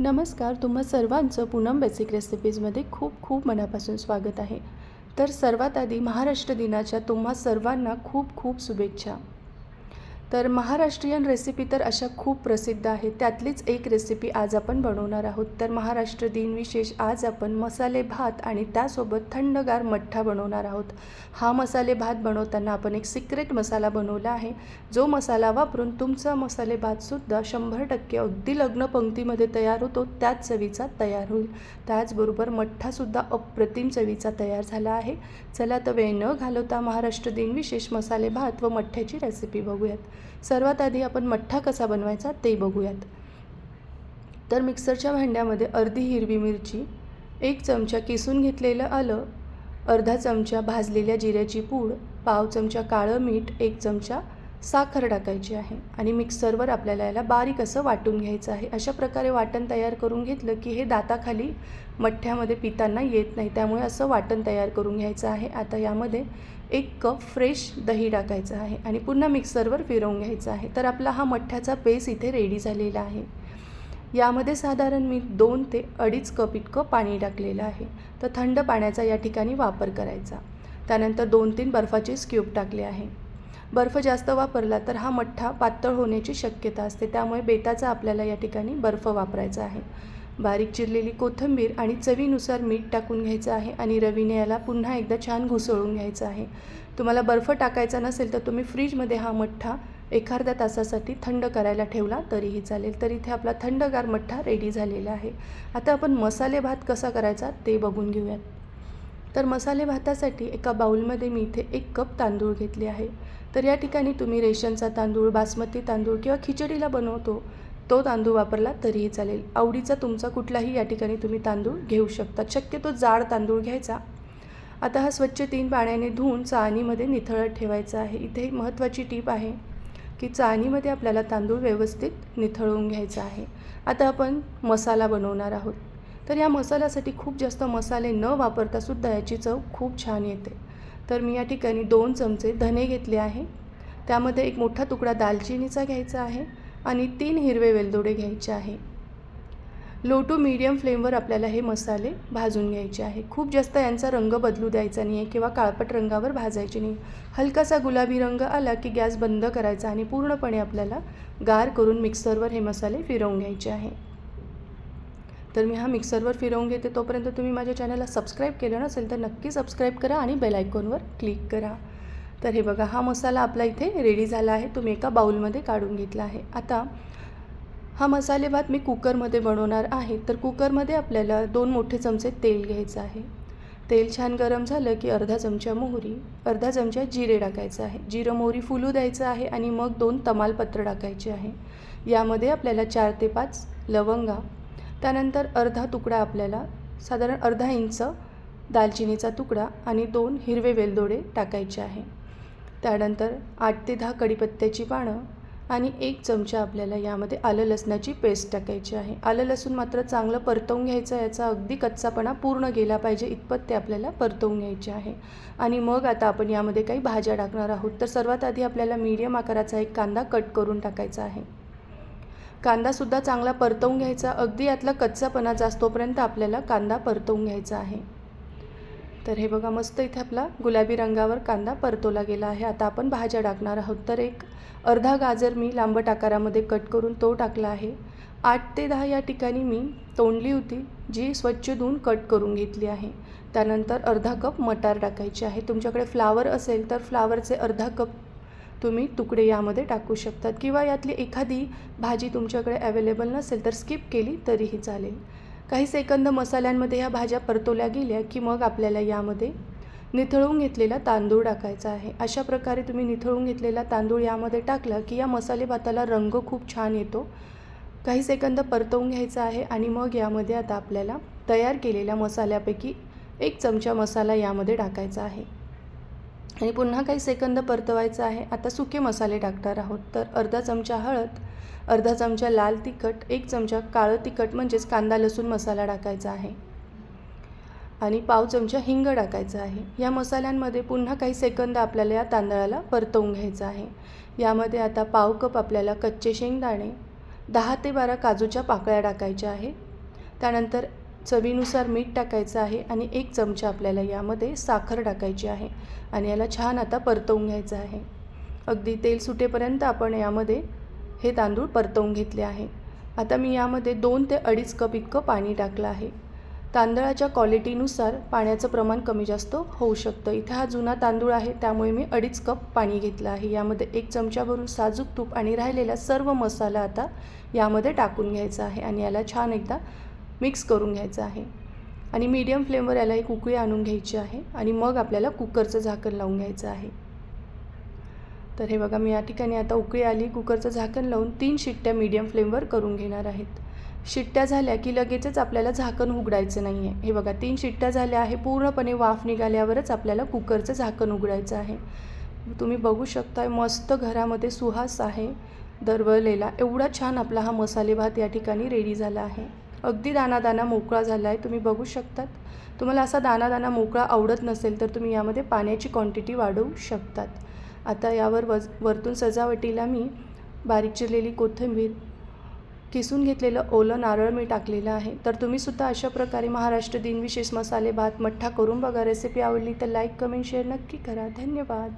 नमस्कार तुम्हा सर्वांचं पूनम बेसिक रेसिपीजमध्ये खूप खूप मनापासून स्वागत आहे. तर सर्वात आधी महाराष्ट्र दिनाच्या तुम्हा सर्वांना खूप खूप शुभेच्छा. तर महाराष्ट्रीयन रेसिपी तर अशा खूप प्रसिद्ध आहेत. त्यातलीच एक रेसिपी आज आपण बनवणार आहोत. तर महाराष्ट्र दिन विशेष आज आपण मसाले भात आणि त्यासोबत थंडगार मठ्ठा बनवणार आहोत. हा मसाले भात बनवताना आपण एक सिक्रेट मसाला बनवला आहे. जो मसाला वापरून तुमचा मसाले भातसुद्धा शंभर टक्के अगदी लग्न पंक्तीमध्ये तयार होतो. त्याच चवीचा तयार होईल. त्याचबरोबर मठ्ठासुद्धा अप्रतिम चवीचा तयार झाला आहे. चला तर वेळ न घालवता महाराष्ट्र दिन विशेष मसाले भात व मठ्ठ्याची रेसिपी बघूयात. सर्वात आधी आपण मठ्ठा कसा बनवायचा ते बघूयात. तर मिक्सरच्या भांड्यामध्ये अर्धी हिरवी मिरची एक चमचा किसून घेतलेलं आलं अर्धा चमचा भाजलेल्या जिऱ्याची पूड पाव चमचा काळं मीठ एक चमचा साखर टाकायची आहे आणि मिक्सरवर आपल्याला याला बारीक असं वाटून घ्यायचं आहे. अशा प्रकारे वाटण तयार करून घेतलं की हे दाताखाली मठ्ठ्यामध्ये पिताना येत नाही. त्यामुळे असं वाटण तयार करून घ्यायचं आहे. आता यामध्ये एक कप फ्रेश दही टाकायचं आहे आणि पुन्हा मिक्सरवर फिरवून घ्यायचं आहे. तर आपला हा मठ्ठ्याचा पेस इथे रेडी झालेला आहे. यामध्ये साधारण मी दोन ते अडीच कप इतकं पाणी टाकलेलं आहे. तर थंड पाण्याचा या ठिकाणी वापर करायचा. त्यानंतर दोन तीन बर्फाचे स्क्यूब टाकले आहे. बर्फ जास्त वापरला तर हा मठ्ठा पातळ होण्याची शक्यता असते. त्यामुळे बेताचा आपल्याला या ठिकाणी बर्फ वापरायचा आहे. बारीक चिरलेली कोथिंबीर आणि चवीनुसार मीठ टाकून घ्यायचं आहे आणि रवीने याला पुन्हा एकदा छान घुसळून घ्यायचं आहे. तुम्हाला बर्फ टाकायचा नसेल तर तुम्ही फ्रीजमध्ये हा मठ्ठा एखाद्या तासासाठी थंड करायला ठेवला तरीही चालेल. तर इथे आपला थंडगार मठ्ठा रेडी झालेला आहे. आता आपण मसाले भात कसा करायचा ते बघून घेऊयात. तर मसाले भातासाठी एका बाऊलमध्ये मी इथे एक कप तांदूळ घेतले आहे. तर या ठिकाणी तुम्ही रेशनचा तांदूळ बासमती तांदूळ किंवा खिचडीला बनवतो तो तांदूळ वापरला तरीही चालेल. आवडीचा तुमचा कुठलाही या ठिकाणी तुम्ही तांदूळ घेऊ शकता. शक्यतो जाड तांदूळ घ्यायचा. आता हा स्वच्छ तीन पाण्याने धुवून चाळणीमध्ये निथळत ठेवायचा आहे. इथे एक महत्त्वाची टीप आहे की चाळणीमध्ये आपल्याला तांदूळ व्यवस्थित निथळून घ्यायचा आहे. आता आपण मसाला बनवणार आहोत. तर या मसाल्यासाठी खूप जास्त मसाले न वापरता सुद्धा याची चव खूप छान येते. तर मी या ठिकाणी दोन चमचे धने घेतले आहे. त्यामध्ये एक मोठा तुकडा दालचिनीचा घ्यायचा आहे आणि तीन हिरवे वेलदोडे घ्यायचे आहे. लो टू मीडियम फ्लेमवर आपल्याला हे मसाले भाजून घ्यायचे आहे. खूप जास्त यांचा रंग बदलू द्यायचा नाही आहे किंवा काळपट रंगावर भाजायचे नाही हलकासा गुलाबी रंग आला की गॅस बंद करायचा आणि पूर्णपणे आपल्याला गार करून मिक्सरवर हे मसाले फिरवून घ्यायचे आहे. तर मी हा मिक्सरवर फिरवून घेते. तोपर्यंत तुम्ही माझ्या चॅनलला सबस्क्राईब केलं नसेल तर नक्की सबस्क्राईब करा आणि बेलायकॉनवर क्लिक करा. तर हे बघा हा मसाला आपला इथे रेडी झाला आहे. तुम्ही एका बाऊलमध्ये काढून घेतला आहे. आता हा मसाले भात मी कुकरमध्ये बनवणार आहे. तर कुकरमध्ये आपल्याला दोन मोठे चमचे तेल घ्यायचं आहे. तेल छान गरम झालं की अर्धा चमचा मोहरी अर्धा चमचा जिरे टाकायचं आहे. जिरं मोहरी फुलू द्यायचं आहे आणि मग दोन तमालपत्र टाकायचे आहे. यामध्ये आपल्याला चार ते पाच लवंगा त्यानंतर अर्धा तुकडा आपल्याला साधारण अर्धा इंच दालचिनीचा तुकडा आणि दोन हिरवे वेलदोडे टाकायचे आहे. त्यानंतर आठ ते दहा कढीपत्त्याची पानं आणि एक चमचा आपल्याला यामध्ये आलं लसणाची पेस्ट टाकायची आहे. आलं लसूण मात्र चांगलं परतवून घ्यायचं याचा अगदी कच्चापणा पूर्ण गेला पाहिजे इतपत ते आपल्याला परतवून घ्यायचे आहे. आणि मग आता आपण यामध्ये काही भाज्या टाकणार आहोत. तर सर्वात आधी आपल्याला मीडियम आकाराचा एक कांदा कट करून टाकायचा आहे. कांदासुद्धा चांगला परतवून घ्यायचा. अगदी यातला कच्चापणा जास्तोपर्यंत आपल्याला कांदा परतवून घ्यायचा आहे. तर हे बघा मस्त इथे आपला गुलाबी रंगावर कांदा परतवला गेला आहे. आता आपण भाज्या टाकणार आहोत. तर एक अर्धा गाजर मी लांबट आकारामध्ये कट करून तो टाकला आहे. आठ ते दहा या ठिकाणी मी तोंडली होती जी स्वच्छ धुवून कट करून घेतली आहे. त्यानंतर अर्धा कप मटार टाकायचे आहे. तुमच्याकडे फ्लावर असेल तर फ्लावरचे अर्धा कप तुम्ही तुकडे यामध्ये टाकू शकतात. किंवा यातली एखादी भाजी तुमच्याकडे अवेलेबल नसेल तर स्किप केली तरीही चालेल. काही सेकंद मसाल्यांमध्ये ह्या भाज्या परतवल्या गेल्या की मग आपल्याला यामध्ये निथळून घेतलेला तांदूळ टाकायचा आहे. अशा प्रकारे तुम्ही निथळून घेतलेला तांदूळ यामध्ये टाकला की या मसाले भाताला रंग खूप छान येतो. काही सेकंद परतवून घ्यायचा आहे आणि मग यामध्ये आता आपल्याला तयार केलेल्या मसाल्यापैकी एक चमचा मसाला यामध्ये टाकायचा आहे. आणि पुन्हा काही सेकंद परतवायचं आहे. आता सुके मसाले टाकणार आहोत. तर अर्धा चमचा हळद अर्धा चमचा लाल तिखट एक चमचा काळं तिखट म्हणजेच कांदा लसूण मसाला टाकायचा आहे. आणि पाव चमचा हिंग टाकायचा आहे. या मसाल्यांमध्ये पुन्हा काही सेकंद आपल्याला या तांदळाला परतवून घ्यायचं आहे. यामध्ये आता पाव कप आपल्याला कच्चे शेंगदाणे दहा ते बारा काजूच्या पाकळ्या टाकायच्या आहे. त्यानंतर चवीनुसार मीठ टाकायचं आहे आणि एक चमचा आपल्याला यामध्ये साखर टाकायची आहे आणि याला छान आता परतवून घ्यायचं आहे. अगदी तेल सुटेपर्यंत आपण यामध्ये हे तांदूळ परतवून घेतले आहे. आता मी यामध्ये दोन ते अडीच कप इतकं पाणी टाकलं आहे. तांदळाच्या क्वालिटीनुसार पाण्याचं प्रमाण कमी जास्त होऊ शकतं. इथे हा जुना तांदूळ आहे त्यामुळे मी अडीच कप पाणी घेतलं आहे. यामध्ये एक चमचा भरून साजूक तूप आणि राहिलेला सर्व मसाला आता यामध्ये टाकून घ्यायचा आहे आणि याला छान एकदा मिक्स करून घ्यायचं आहे. आणि मीडियम फ्लेमवर याला एक उकळी आणून घ्यायची आहे आणि मग आपल्याला कुकरचं झाकण लावून घ्यायचं आहे. तर हे बघा मी या ठिकाणी आता उकळी आली कुकरचं झाकण लावून तीन शिट्ट्या मीडियम फ्लेमवर करून घेणार आहेत. शिट्ट्या झाल्या की लगेचच आपल्याला झाकण उघडायचं नाही आहे हे बघा तीन शिट्ट्या झाल्या आहे पूर्णपणे वाफ निघाल्यावरच आपल्याला कुकरचं झाकण उघडायचं आहे. तुम्ही बघू शकता मस्त घरामध्ये सुहास आहे दरवळलेला. एवढा छान आपला हा मसाले भात या ठिकाणी रेडी झाला आहे. अगदी दाना दाना मोकळा झाला आहे तुम्ही बघू शकतात. तुम्हाला असा दाना दाना मोकळा आवडत नसेल तर तुम्ही यामध्ये पाण्याची क्वांटिटी वाढवू शकतात. आता यावर वज वरतून सजावटीला मी बारीक चिरलेली कोथिंबीर किसून घेतलेलं ओलं नारळ मी टाकलेलं आहे. तर तुम्हीसुद्धा अशा प्रकारे महाराष्ट्र दिनविशेष मसाले भात मठ्ठा करून बघा रेसिपी आवडली तर लाईक कमेंट शेअर नक्की करा. धन्यवाद.